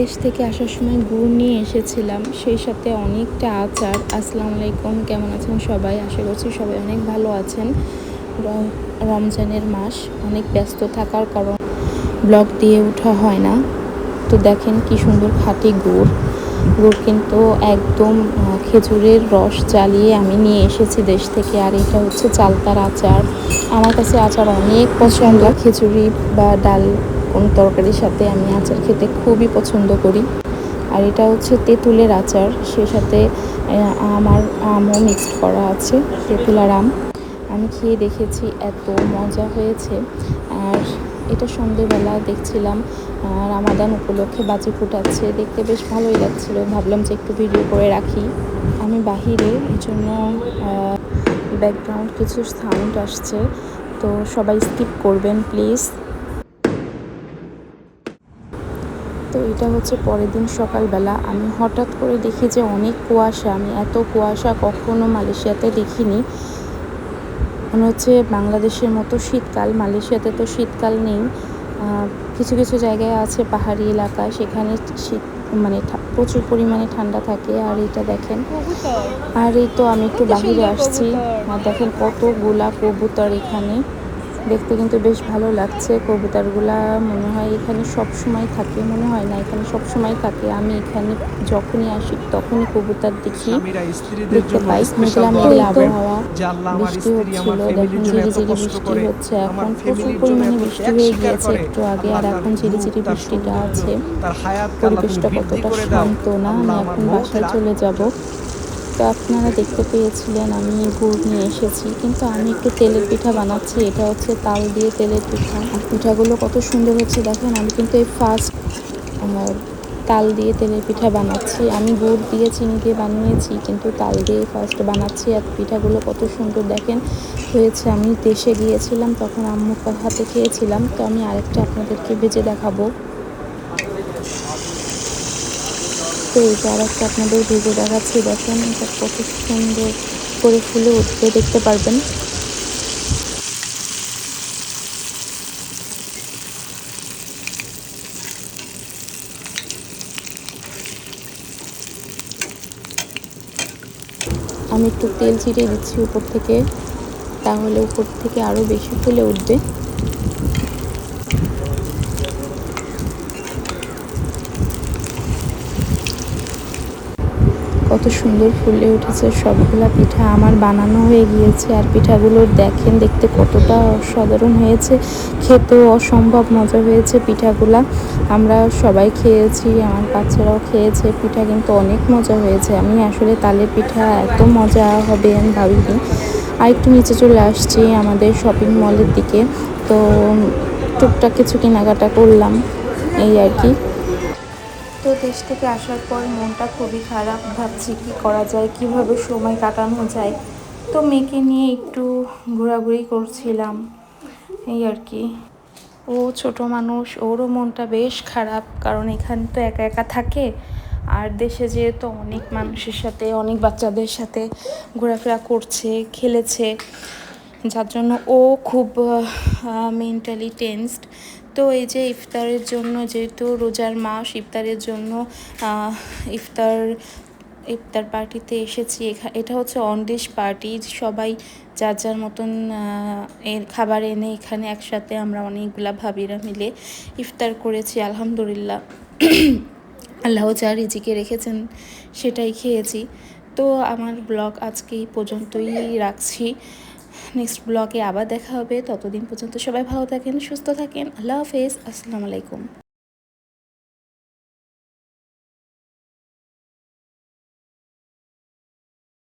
দেশ থেকে আসার সময় গুড় নিয়ে এসেছিলাম। সেই সাথে অনেকটা আচার। আসসালামু আলাইকুম কেমন আছেন সবাই? আশা করছি সবাই অনেক ভালো আছেন। রমজানের মাস অনেক ব্যস্ত থাকার কারণ ব্লগ দিয়ে ওঠা হয় না। তো দেখেন কি সুন্দর খাঁটি গুড়। গুড় কিন্তু একদম খেজুরের রস জ্বালিয়ে আমি নিয়ে এসেছি দেশ থেকে। আর এটা হচ্ছে চালতার আচার। আমার কাছে আচার অনেক পছন্দ। খিচুড়ি বা ডাল কোন তরকারির সাথে আমি আচার খেতে খুবই পছন্দ করি। আর এটা হচ্ছে তেঁতুলের আচার, সে সাথে আমার আমও মিক্সড করা আছে, তেঁতুল আর আম। আমি খেয়ে দেখেছি, এত মজা হয়েছে। আর এটা সন্ধেবেলা দেখছিলাম রামাদান উপলক্ষে বাজি ফুটাচ্ছে, দেখতে বেশ ভালোই লাগছিল। ভাবলাম যে একটু ভিডিও করে রাখি। আমি বাহিরে, এই জন্য ব্যাকগ্রাউন্ড কিছু সাউন্ড আসছে, তো সবাই স্কিপ করবেন প্লিজ তো এটা হচ্ছে পরের দিন সকালবেলা। আমি হঠাৎ করে দেখি যে অনেক কুয়াশা। আমি এত কুয়াশা কখনো মালয়েশিয়াতে দেখিনি। মনে হচ্ছে বাংলাদেশের মতো শীতকাল। মালয়েশিয়াতে তো শীতকাল নেই। কিছু কিছু জায়গায় আছে পাহাড়ি এলাকা। সেখানে শীত মানে প্রচুর পরিমাণে ঠান্ডা থাকে। আর এটা দেখেন। আর এই তো আমি একটু বাহিরে আসছি। আর দেখেন কতগুলা কবুতর এখানে। দেখতে কিন্তু বেশ ভালো লাগছে। কবুতরগুলা মনে হয় এখানে সব সময় থাকে মনে হয় না এখানে সব সময় থাকে। আমি এখানে যখনই আসি তখনই কবুতর দেখি দেখতে পাই। মেঘলা মেঘলা আবহাওয়া বৃষ্টি হচ্ছিল দেখেন ঝিরি ঝিরি বৃষ্টি হচ্ছে। এখন প্রচুর পরিমাণে বৃষ্টি হয়ে গিয়েছে। একটু আগে আর এখন ঝিরি ঝিরি বৃষ্টিটা আছে। পরিবেশটা কতটা শান্ত না? আমি এখন বাসায় চলে যাব। তো আপনারা দেখতে পেয়েছিলেন, আমি গুড় নিয়ে এসেছি। কিন্তু আমি একটু তেলের পিঠা বানাচ্ছি, এটা হচ্ছে তাল দিয়ে তেলের পিঠা। পিঠাগুলো কত সুন্দর হচ্ছে দেখেন, আমি কিন্তু এই ফার্স্ট তাল দিয়ে তেলের পিঠা বানাচ্ছি। আমি গুড় দিয়ে চিনি দিয়ে বানিয়েছি, কিন্তু তাল দিয়ে ফার্স্ট বানাচ্ছি। আর পিঠাগুলো কত সুন্দর দেখেন, হয়েছে। আমি দেশে গিয়েছিলাম, তখন আম্মু হাতে খেয়েছিলাম। তো আমি আরেকটা আপনাদেরকে ভেজে দেখাবো। তো এইটা আর একটা আপনাদের ভেজে দেখাচ্ছি, দেখেন এটা কত সুন্দর করে ফুলে উঠবে, দেখতে পারবেন। আমি একটু তেল ছিটিয়ে দিচ্ছি উপর থেকে, তাহলে উপর থেকে আরও বেশি ফুলে উঠবে। কত সুন্দর ফুলে উঠেছে, সবগুলা পিঠা আমার বানানো হয়ে গিয়েছে আর পিঠাগুলো দেখেন দেখতে কতটা অসাধারণ হয়েছে, খেতেও অসম্ভব মজা হয়েছে পিঠাগুলা। আমরা সবাই খেয়েছি, আমার বাচ্চারাও খেয়েছে, পিঠা কিন্তু অনেক মজা হয়েছে। আমি আসলে তালে পিঠা এত মজা হবে আমি ভাবিনি। আর একটু নিচে চলে আসছি আমাদের শপিং মলের দিকে। তো টুকটাক কিছু কেনাকাটা করলাম, এই আর কি। তো দেশ থেকে আসার পর মনটা খুবই খারাপ। ভাবছি কি করা যায়, কীভাবে সময় কাটানো যায়। তো মেয়েকে নিয়ে একটু ঘোরাঘুরি করছিলাম, এই আর কি। ও ছোট মানুষ, ওরও মনটা বেশ খারাপ, কারণ এখানে তো একা একা থাকে। আর দেশে যেহেতু অনেক মানুষের সাথে, অনেক বাচ্চাদের সাথে ঘোরাফেরা করছে, খেলেছে। যার জন্য ও খুব মেন্টালি টেন্সড তো এই যে ইফতারের জন্য, যেহেতু রোজার মাস, ইফতারের জন্য ইফতার ইফতার পার্টিতে এসেছি। এটা হচ্ছে অন ডিশ পার্টি সবাই যার যার মতন এর খাবার এনে এখানে একসাথে আমরা অনেকগুলা ভাবিরা মিলে ইফতার করেছি, আলহামদুলিল্লাহ। আল্লাহ যা রিজিকে রেখেছেন, সেটাই খেয়েছি। তো আমার ব্লগ আজকে এই পর্যন্তই রাখছি। নেক্সট ব্লগে আবার দেখা হবে। ততদিন পর্যন্ত সবাই ভালো থাকেন, সুস্থ থাকেন। আল্লাহ হাফেজ। আসসালামু আলাইকুম।